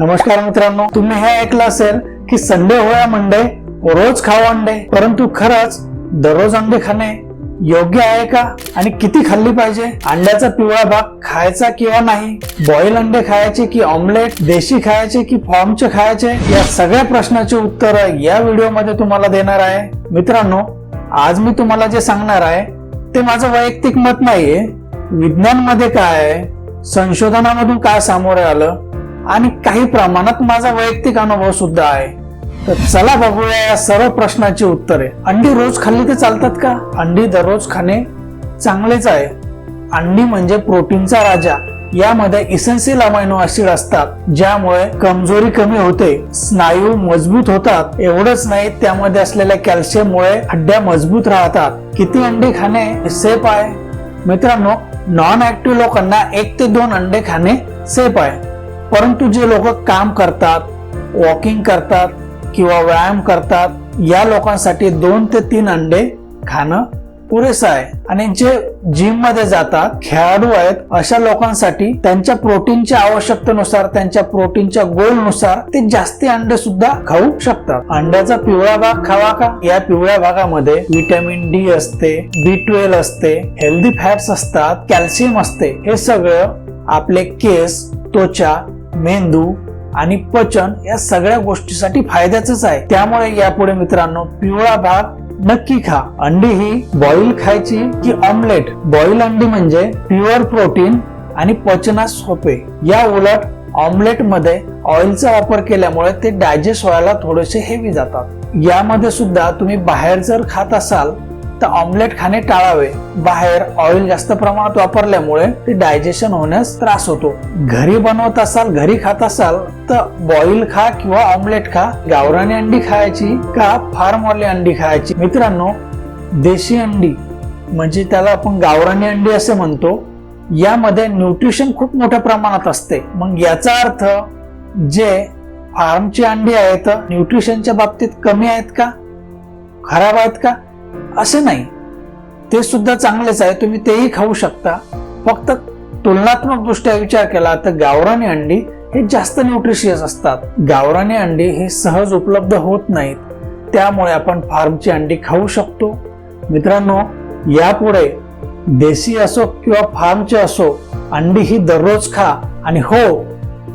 नमस्कार मित्रांनो तुम्ही हे ऐकलं असेल की संडे होया मंडे रोज खाऊ अंडे परंतु खरंच दररोज अंडे खाणे योग्य आहे का? आणि किती खाल्ली पाहिजे? अंड्याचा पिवळा भाग खायचा किंवा नाही? बॉईल अंडे खायचे की ऑमलेट देशी खायचे की फॉर्मचे खायचे? या सगळ्या प्रश्नाचे उत्तर या व्हिडिओमध्ये तुम्हाला देणार आहे. मित्रांनो आज मी तुम्हाला जे सांगणार आहे ते माझं वैयक्तिक मत नाहीये. विज्ञानमध्ये काय आहे? संशोधनामधून काय सामोरे आलं? आणि काही प्रमाणात माझा वैयक्तिक अनुभव सुद्धा आहे. तर चला बघूया या सर्व प्रश्नाची उत्तरे. अंडी रोज खाल्ली तर चालतात का? अंडी दररोज खाणे चांगलेच आहे. अंडी म्हणजे प्रोटीनचा राजा. यामध्ये इसेन्शियल अमायनो ऍसिड असतात ज्यामुळे कमजोरी कमी होते स्नायू मजबूत होतात. एवढंच नाही त्यामध्ये असलेल्या कॅल्शियममुळे हड्ड्या मजबूत राहतात. किती अंडे खाणे सेफ आहे? मित्रांनो नॉन ऍक्टिव्ह लोकांना एक ते दोन अंडे खाणे सेफ आहे. परंतु जे लोक काम करतात वॉकिंग करतात किंवा व्यायाम करतात या लोकांसाठी दोन ते तीन अंडे खाणं पुरेसं आहे. आणि जे जिममध्ये जातात खेळाडू आहेत अशा लोकांसाठी त्यांच्या प्रोटीनच्या आवश्यकतेनुसार त्यांच्या प्रोटीनच्या गोलनुसार ते जास्ती अंडे सुद्धा खाऊ शकतात. अंड्याचा पिवळा भाग खावा का? या पिवळ्या भागामध्ये व्हिटॅमिन डी असते बी ट्वेल्व असते हेल्दी फॅट्स असतात कॅल्शियम असते. हे सगळं आपले केस त्वचा मेंदू आणि पचन या सगळ्या गोष्टीसाठी फायद्याच आहे. त्यामुळे यापुढे मित्रांनो पिवळा भाग नक्की खा. अंडी ही बॉईल खायची की ऑमलेट बॉईल अंडी म्हणजे प्युअर प्रोटीन आणि पचनास सोपे. या उलट ऑमलेटमध्ये ऑइलचा वापर केल्यामुळे ते डायजेस्ट व्हायला थोडेसे हेवी जातात. यामध्ये सुद्धा तुम्ही बाहेर जर खात असाल तर ऑमलेट खाणे टाळावे. बाहेर ऑइल जास्त प्रमाणात वापरल्यामुळे ते डायजेशन होण्यास त्रास होतो. घरी बनवत असाल घरी खात असाल तर बॉईल खा किंवा ऑमलेट खा. गावरानी अंडी खायची का फार्मवाली अंडी खायची? मित्रांनो देशी अंडी म्हणजे त्याला आपण गावरानी अंडी असे म्हणतो यामध्ये न्यूट्रिशन खूप मोठ्या प्रमाणात असते. मग याचा अर्थ जे फार्मची अंडी आहेत न्यूट्रिशनच्या बाबतीत कमी आहेत का? खराब आहेत का? असे नाही. ते सुद्धा चांगलेच आहे. तुम्ही तेही खाऊ शकता. फक्त तुलनात्मक दृष्ट्या विचार केला तर गावरानी अंडी हे जास्त न्यूट्रिशियस असतात. गावरानी अंडी हे सहज उपलब्ध होत नाहीत. त्यामुळे आपण फार्मची अंडी खाऊ शकतो. मित्रांनो यापुढे देशी असो किंवा फार्मचे असो अंडी ही दररोज खा आणि हो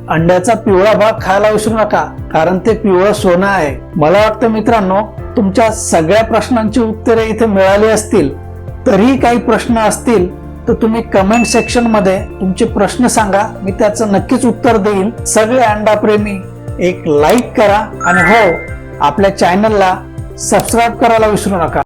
अंड्याचा पिवळा भाग खायला विसरू नका कारण ते पिवळं सोनं आहे. मला वाटतं मित्रांनो तुमच्या सगळ्या प्रश्नांची उत्तरे इथे मिळाली असतील. तरीही काही प्रश्न असतील तर तुम्ही कमेंट सेक्शनमध्ये तुमचे प्रश्न सांगा. मी त्याचं नक्कीच उत्तर देईन. सगळे अंडाप्रेमी एक लाईक करा. आणि हो आपल्या चॅनलला सबस्क्राईब करायला विसरू नका.